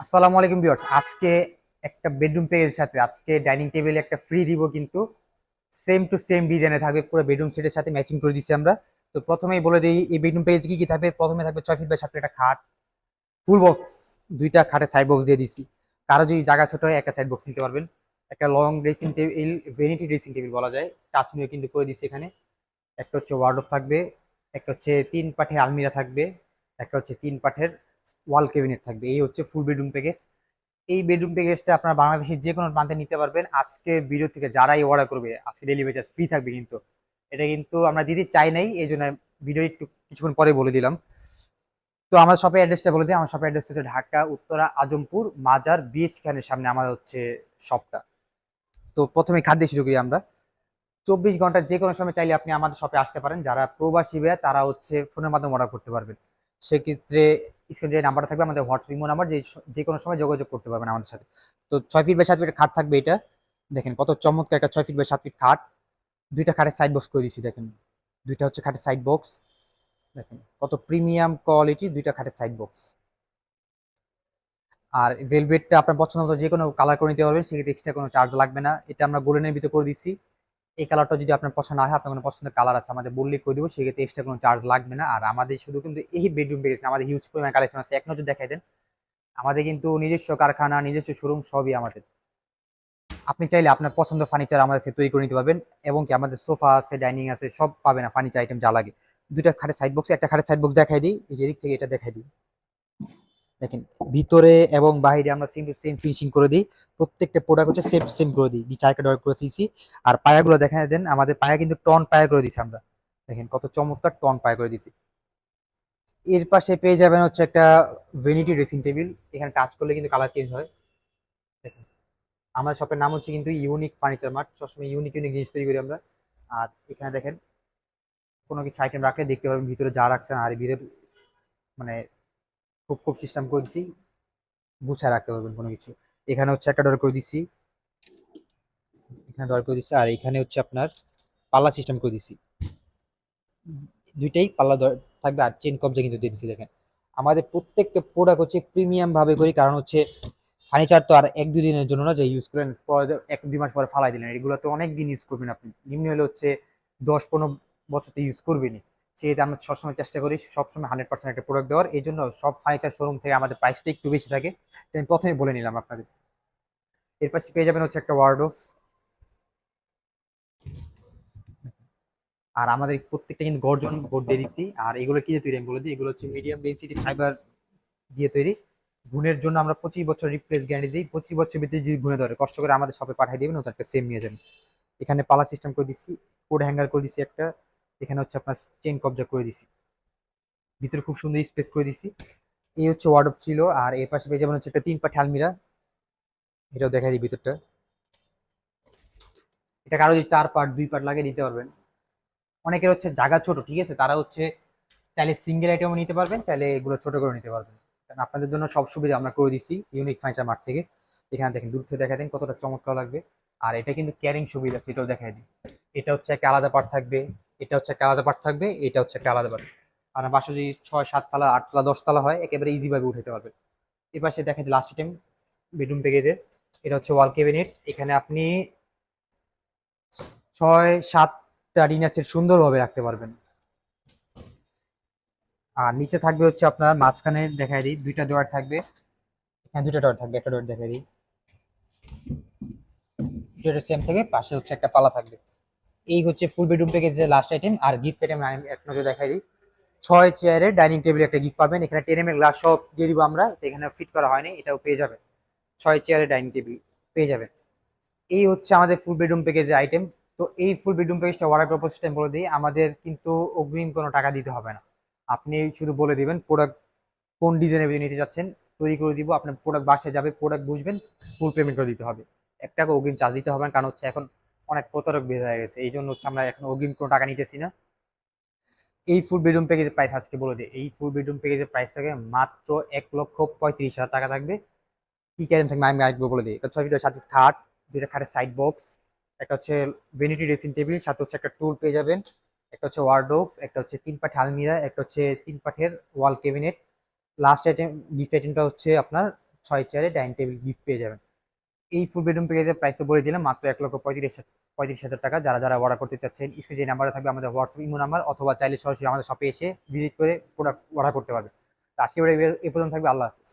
আসসালামু আলাইকুম ভিউয়ার্স। আজকে একটা বেডরুম পেজের সাথে, আজকে ডাইনিং টেবিলে একটা ফ্রি দিব কিন্তু সেম টু সেম ডিজাইনে থাকবে, পুরো বেডরুম সেটের সাথে ম্যাচিং করে দিচ্ছি আমরা। তো প্রথমেই বলে দিই, এই বেডরুম পেজ কি কি থাকবে? প্রথমে থাকবে ছয় ফিট বাই সাত একটা খাট ফুল বক্স দুইটা খাটের সাইড বক্স দিয়ে দিছি। কারও যদি জায়গা ছোট হয়, একটা সাইড বক্স নিতে পারবেন। একটা long dressing table vanity dressing table বলা যায়। টাচ নিয়ে কিন্তু করে দিছি এখানে। একটা হচ্ছে ওয়ার্ডরোব থাকবে, একটা হচ্ছে তিন পাঠে আলমিরা থাকবে, একটা হচ্ছে তিন পাঠের ওয়াল ক্যাবিনেট থাকবে। এই হচ্ছে ফুল বেডরুম প্যাকেজ এই বেডরুম প্যাকেজটা আপনার বাংলাদেশের যে কোনো প্রান্তে নিতে পারবেন। আজকে ভিডিও থেকে যারাই অর্ডার করবে, আজকে ডেলিভারি চার্জ ফ্রি থাকবে কিন্তু। এটা কিন্তু আমরা দিতে চাই নাই, এই জন্য ভিডিও একটু কিছুক্ষণ পরে বলে দিলাম। তো আমার শপের অ্যাড্রেসটা বলে দিই। আমার শপের অ্যাড্রেস হচ্ছে ঢাকা, উত্তরা, আজমপুর, মাজার বিএস খানের সামনে আমাদের হচ্ছে শপটা তো প্রথমে খাদ্য শুরু করি আমরা। চব্বিশ ঘণ্টা যে কোনো সময় চাইলে আপনি আমাদের শপে আসতে পারেন। যারা প্রবাসী ভাইয়া, তারা হচ্ছে ফোনের মাধ্যমে অর্ডার করতে পারবেন। সেক্ষেত্রে স্ক্রিনে যে নাম্বারটা থাকবে, আমাদের হোয়াটসঅ্যাপ ইমো নাম্বার, যে যে কোনো সময় যোগাযোগ করতে পারবেন আমাদের সাথে। তো ছয় ফিট বাই সাত ফিটের খাট থাকবে এটা। দেখেন কত চমৎকার একটা ছয় ফিট বাই সাত ফিট খাট। দুইটা খাটের সাইড বক্স করে দিচ্ছি দেখেন। দুইটা হচ্ছে খাটের সাইড বক্স দেখেন কত প্রিমিয়াম কোয়ালিটি দুইটা খাটের সাইড বক্স আর ভেলভেটটা আপনার পছন্দ মতো যে কোনো কালার করে নিতে পারবেন, সেক্ষেত্রে এক্সট্রা কোনো চার্জ লাগবে না। এটা আমরা গোল্ডেনের ভিতরে করে দিচ্ছি এই কালারটা যদি আপনার পছন্দ না হয়, আপনার কোনো পছন্দের কালার আছে, আমাদের বললে করে দেবো, সেক্ষেত্রে এক্সট্রা কোনো চার্জ লাগবে না। আর আমাদের শুধু কিন্তু এই বেডরুম পেয়েছে আমাদের হিউজ পরিমাণ কালেকশন আছে। এক নজর দেখাই দেন, আমাদের কিন্তু নিজস্ব কারখানা, নিজস্ব শোরুম সবই আমাদের। আপনি চাইলে আপনার পছন্দ ফার্নিচার আমাদের থেকে তৈরি করে নিতে পারবেন, এবং কি আমাদের সোফা আছে, ডাইনিং আছে, সব পাবেন ফার্নিচার আইটেম যা লাগে। দুইটা খাটের সাইড বক্স একটা খাটের সাইড বক্স দেখাই দিই, এই যে এদিক থেকে এটা দেখাই দিই। দেখেন, ভিতরে এবং বাইরে আমরা সেম টু সেম ফিনিশিং করে দিই। প্রত্যেকটা প্রোডাক্ট হচ্ছে সেম সেম করে দিই। নিচে আরেকটা করে দিয়েছি। আর পায়াগুলো দেখা দেন, আমাদের পায়া কিন্তু টন পায়া করে দিয়েছি আমরা। দেখেন, কত চমৎকার টন পায়া করে দিয়েছি। এর পাশে পেয়ে যাবেন হচ্ছে একটা ভেনিটি ড্রেসিং টেবিল এখানে টাচ করলে কিন্তু কালার চেঞ্জ হয়। দেখেন, আমাদের শপের নাম হচ্ছে কিন্তু ইউনিক ফার্নিচার মার্ট সবসময় ইউনিক ইউনিক জিনিস তৈরি করি আমরা। আর এখানে দেখেন, কোনো কিছু আইটেম রাখলে দেখতে পাবেন ভিতরে যা রাখছেন আর ভিতরে মানে খুব খুব সিস্টেম করে দিছি। গুছায় রাখতে পারবেন কোনো কিছু। এখানে হচ্ছে একটা ডর করে দিচ্ছি এখানে ডর করে দিচ্ছি আর এখানে হচ্ছে আপনার পাল্লা সিস্টেম করে দিচ্ছি দুইটাই পাল্লা থাকবে আর চেন কবজা কিন্তু দিয়ে দিচ্ছি দেখেন। আমাদের প্রত্যেকটা প্রোডাক্ট হচ্ছে প্রিমিয়াম ভাবে করি, কারণ হচ্ছে ফার্নিচার তো আর এক, দুই দিনের জন্য না যে ইউজ করেন, পরে এক, দুই মাস পরে ফালাই দিলেন। এগুলো তো অনেক দিন ইউজ করবেন আপনি। নিম্ন হলে হচ্ছে দশ, পনেরো বছর তো ইউজ করবেনই। সেক্ষেত্রে আমরা সবসময় চেষ্টা করি সবসময় হান্ড্রেড পার্সেন্ট একটা প্রোডাক্ট দেওয়ার, এই জন্য সব ফার্নিচার শোরুম থেকে আমাদের প্রাইসটা একটু বেশি থাকে। আমি প্রথমে বলে নিলাম আপনাদের। এর পাশে পেয়ে যাবেন হচ্ছে একটা ওয়ার্ডোফ আর আমাদের প্রত্যেকটা কিন্তু গর্জন বোর্ড দিয়ে দিচ্ছি। আর এগুলো কি দিয়ে তৈরি আমি বলে দিই? এগুলো হচ্ছে মিডিয়াম ডেন্সিটি ফাইবার দিয়ে তৈরি। গুণের জন্য আমরা পঁচিশ বছর রিপ্লেস গ্যারান্টি দিই। পঁচিশ বছর ভিতরে যদি গুণে ধরে, কষ্ট করে আমাদের শপে পাঠিয়ে দেবেন একটা সেম নিয়ে যাবেন। এখানে পালা সিস্টেম করে দিচ্ছি কোড হ্যাঙ্গার করে দিচ্ছি একটা। এখানে হচ্ছে আপনার চেন কবজা করে দিছি। ভিতরে খুব সুন্দর স্পেস করে দিছি। এই হচ্ছে ওয়ার্ডপ ছিল, আর এর পাশে যাবেন হচ্ছে একটা তিন পাঠে আলমিরা এটাও দেখা দিই ভিতরটা। এটা কারও যদি চার পার্ট দুই পার্ট লাগে নিতে পারবেন। অনেকের হচ্ছে জায়গা ছোট, ঠিক আছে? তারা হচ্ছে চাইলে সিঙ্গেল আইটেমও নিতে পারবেন, চাইলে এগুলো ছোট করে নিতে পারবেন। কারণ আপনাদের জন্য সব সুবিধা আমরা করে দিচ্ছি ইউনিক ফাইচার মার্ট থেকে। এখানে দেখেন দূর থেকে দেখা দেন কতটা চমৎকার লাগবে। আর এটা কিন্তু ক্যারিং সুবিধা সেটাও দেখাই দিই। এটা হচ্ছে একটা আলাদা পার্ট থাকবে। এটা হচ্ছে একটা আলাদা পার্ট থাকবে, এটা হচ্ছে একটা আলাদা পার্ট। আর বাসা যদি ছয়, সাত তালা, আট তালা, দশ তালা হয়, একেবারে ইজি ভাবে উঠাতে পারবে। এ পাশে দেখা যায় লাস্ট আইটেম বেডরুম প্যাকেজের এটা হচ্ছে ওয়াল ক্যাবিনেট এখানে আপনি ছয়, সাতটা ডিনার সেট সুন্দরভাবে রাখতে পারবেন। আর নিচে থাকবে হচ্ছে আপনার মাঝখানে দেখাই দিই, দুইটা ডোয়ার থাকবে। হ্যাঁ দুইটা ডোয়ার থাকবে, একটা ডোয়ার দেখাই দিই। দুটো সেম থাকবে, পাশে হচ্ছে একটা পালা থাকবে। এই হচ্ছে ফুল বেডরুম প্যাকেজের লাস্ট আইটেম আর গিফট আইটেম এক নজর দেখাই দিই। ছয় চেয়ারের ডাইনিং টেবিল একটা গিফট পাবেন। এখানে টেন এম এর গ্লাস সব দিয়ে দিব আমরা। এখানে ফিট করা হয়নি, এটাও পেয়ে যাবেন। ছয় চেয়ারের ডাইনিং টেবিল পেয়ে যাবেন। এই হচ্ছে আমাদের ফুল বেডরুম প্যাকেজের আইটেম তো এই ফুল বেডরুম প্যাকেজটা অর্ডার করার সিস্টেম বলে দিই। আমাদের কিন্তু অগ্রিম কোনো টাকা দিতে হবে না। আপনি শুধু বলে দিবেন প্রোডাক্ট কোন ডিজাইনের নিতে যাচ্ছেন, তৈরি করে দিব। আপনার প্রোডাক্ট বাসায় যাবে প্রোডাক্ট বুঝবেন ফুল পেমেন্ট করে দিতে হবে। এক টাকা অগ্রিম চার্জ দিতে হবে না, কারণ হচ্ছে এখন অনেক প্রতারক বের হয়ে গেছে। এই জন্য হচ্ছে আমরা এখন অগ্রিম কোনো টাকা নিতেছি না। এই ফুল বেডরুম প্যাকেজের প্রাইস আজকে বলে দিই এই ফুল বেডরুম প্যাকেজের প্রাইস থাকে মাত্র এক লক্ষ পঁয়ত্রিশ হাজার টাকা থাকবে। কি ক্যারেম থাকবে আমি আরেকবার বলে দিই। এটা ফিটের সাথে খাট, দুইটা খাটের সাইড বক্স একটা হচ্ছে ভেনিটি ড্রেসিং টেবিল সাথে হচ্ছে একটা টুল পেয়ে যাবেন। একটা হচ্ছে ওয়ার্ডোফ একটা হচ্ছে তিন পাঠে আলমিরা, একটা হচ্ছে তিন পাঠের wall cabinet last item gift আইটেমটা হচ্ছে আপনার ছয় চেয়ারে ডাইনিং টেবিল গিফট পেয়ে যাবেন। এই ফুল বেডরুম প্যাকেজের প্রাইস তো বলে দিলাম, মাত্র এক লক্ষ পঁয়ত্রিশ পঁয়ত্রিশ হাজার টাকা। যারা যারা অর্ডার করতে চাচ্ছেন স্ক্রিন যে নাম্বারে থাকবে আমাদের হোয়াটসঅ্যাপ ইমো নাম্বার অথবা চাইলে সরাসরি আমাদের শপে এসে ভিজিট করে প্রোডাক্ট অর্ডার করতে পারবে। আজকে এ পর্যন্ত থাকবে, আল্লাহ হাফিজ।